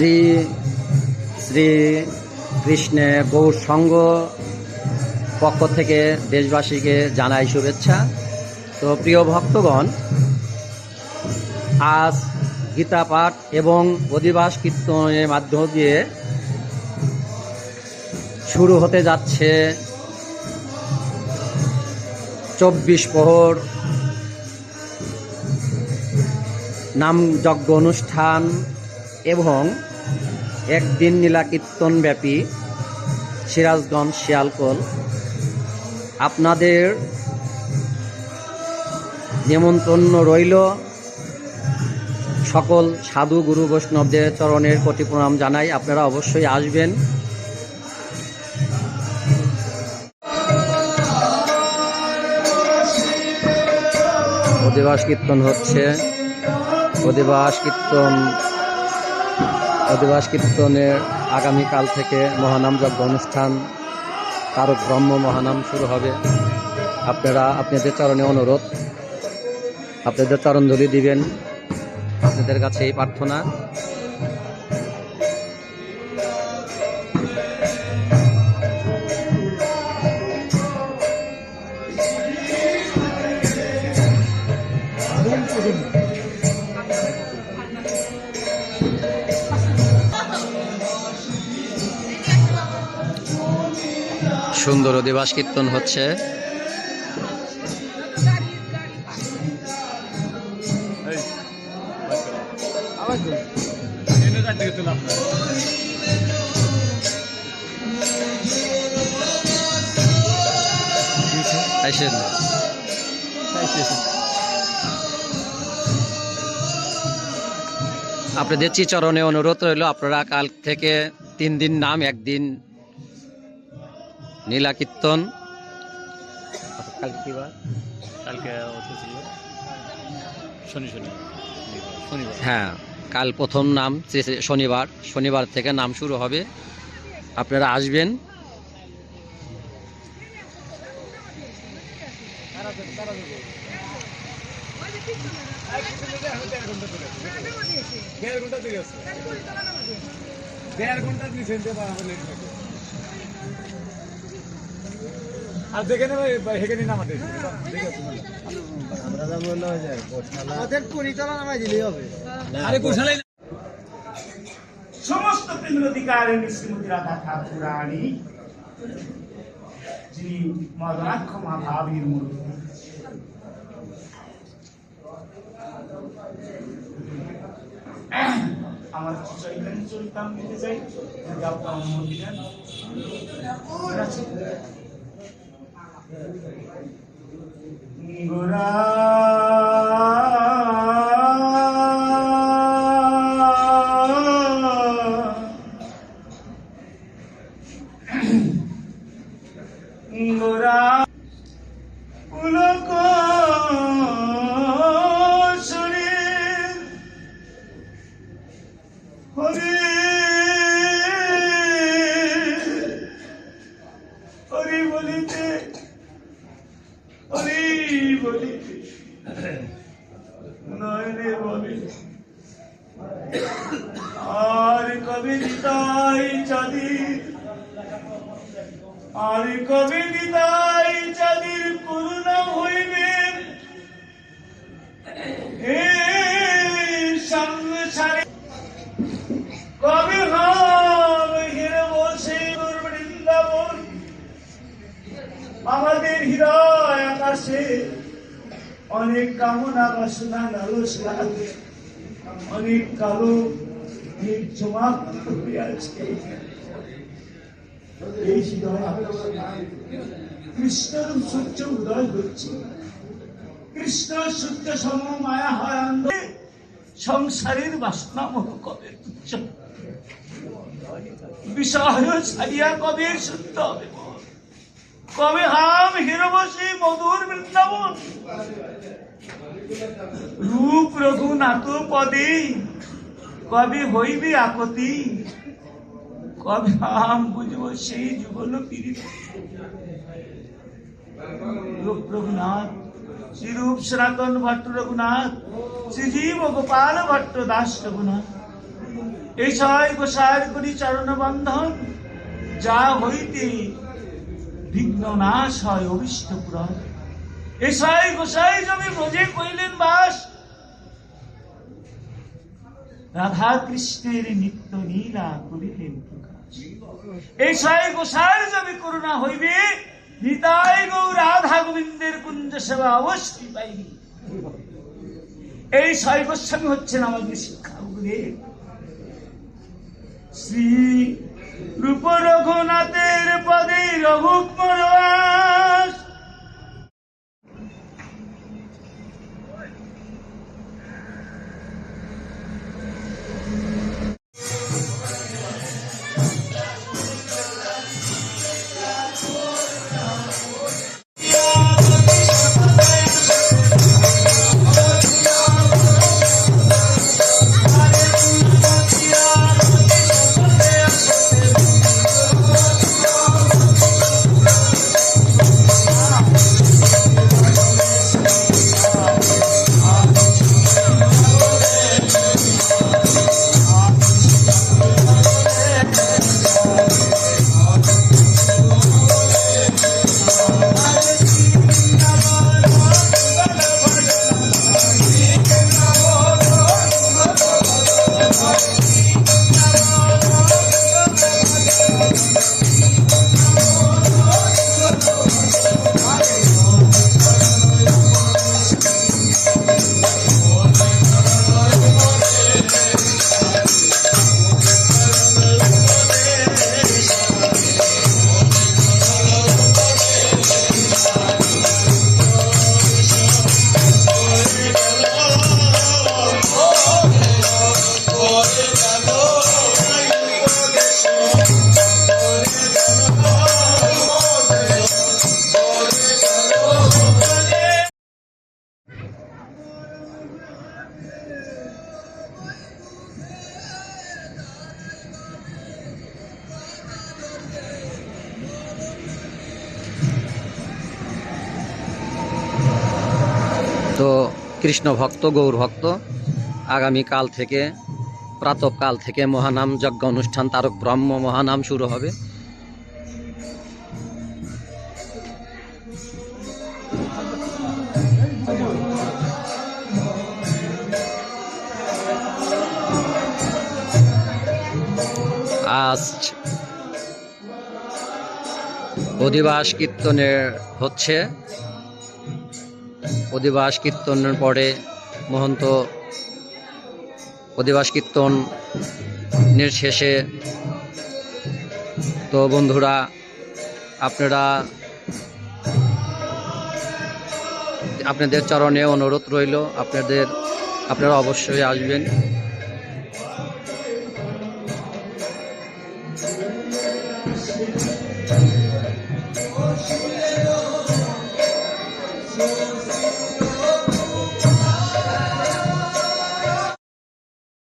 শ্রী শ্রী কৃষ্ণে গৌর সংঘ পক্ষ থেকে দেশবাসীকে জানাই শুভেচ্ছা। তো প্রিয় ভক্তগণ, আজ গীতা পাঠ এবং অধিবাস কীর্তনের মাধ্যম দিয়ে শুরু হতে যাচ্ছে চব্বিশ প্রহর নাম যজ্ঞ অনুষ্ঠান। এবং একদিন নীলা কীর্তন ব্যাপী সিরাজগঞ্জ শিয়ালকোল আপনাদের নিমন্ত্রণ রইল। সকল সাধু গুরু বৈষ্ণবদের চরণের কোটি প্রণাম জানাই। আপনারা অবশ্যই আসবেন। অধিবাস কীর্তন হচ্ছে। অধিবাস কীর্তন অধিবাস কীর্তনের আগামীকাল থেকে মহানাম যজ্ঞ অনুষ্ঠান তারক ব্রহ্ম মহানাম শুরু হবে। আপনারা, আপনাদের চরণে অনুরোধ, আপনাদের চরণ চরণধলি দিবেন। আপনাদের কাছে এই প্রার্থনা। সুন্দর অধিবাস কীর্তন হচ্ছে। আইসেন। আপনাদের চরণে অনুরোধ রইল, আপনারা কাল থেকে তিন দিন নাম, একদিন নীলা কীর্তন? কালকে শনি শনিবার। হ্যাঁ কাল প্রথম নাম শনিবার। শনিবার থেকে নাম শুরু হবে। আপনারা আসবেন। দেড় ঘণ্টা থেকে দেড় ঘণ্টা দিয়েছেন আর আমাদের ঠিক আছে আমাদের। পরিচালনা নামাই দিলেই হবে। আরে গোশালাই সমস্ত কেন্দ্রাধিকারিণী শ্রীমতী রাধা ঠাকুরানী যিনি মদনাক্ষ মা ভাবীর মূর্তি। আমার চৈতন্য চরিতাম দিতে চাই যদি আপনার নয়নে আর কবি নিতাই চাঁদির আর কবি নিতাই চাঁদির করুণা হইবে। আমাদের হৃদয় আকাশে অনেক কামনা বাসনা লালসা অনেক কালো হয়ে আছে এই সূর্য উদয় হচ্ছে। কৃষ্ণ সূর্য সম মায়া হয় সংসারের বাসনা মোহ কবে বিষয় কবে মন? কবে হাম হিরবসী মধুর বৃন্দাবন? রূপ রঘুনাথ পদে, কবে হইবে আপত্তি? কবে হাম বুঝব সেই যুগল রূপ রঘুনাথ, শ্রীরূপ সনাতন ভট্ট রঘুনাথ, শ্রীজীব গোপাল ভট্ট দাস রঘুনাথ। এই সবাই গোসার করি চরণ বন্ধন, যা হইতে বিঘ্ন নাশ হয়, অভিষ্ট পুরাণ। এসাই গোসাই জমি বোঝে কইলেন বাস। রাধা কৃষ্ণের নিত্য লীলা করিলেন গোবিন্দের কুঞ্জ সেবা এই হচ্ছেন শ্রী রূপ রঘুনাথের পদে রঘুকুমার তো কৃষ্ণ ভক্ত, গৌর ভক্ত। আগামীকাল থেকে, প্রাতকাল থেকে মহানাম যজ্ঞ অনুষ্ঠান, তারক ব্রহ্ম মহানাম শুরু হবে। আজ অধিবাস কীর্তনের হচ্ছে অধিবাস কীর্তনের পরে মহন্ত অধিবাস কীর্তনের শেষে তো বন্ধুরা, আপনারা আপনাদের চরণে অনুরোধ রইল, আপনাদের, আপনারা অবশ্যই আসবেন।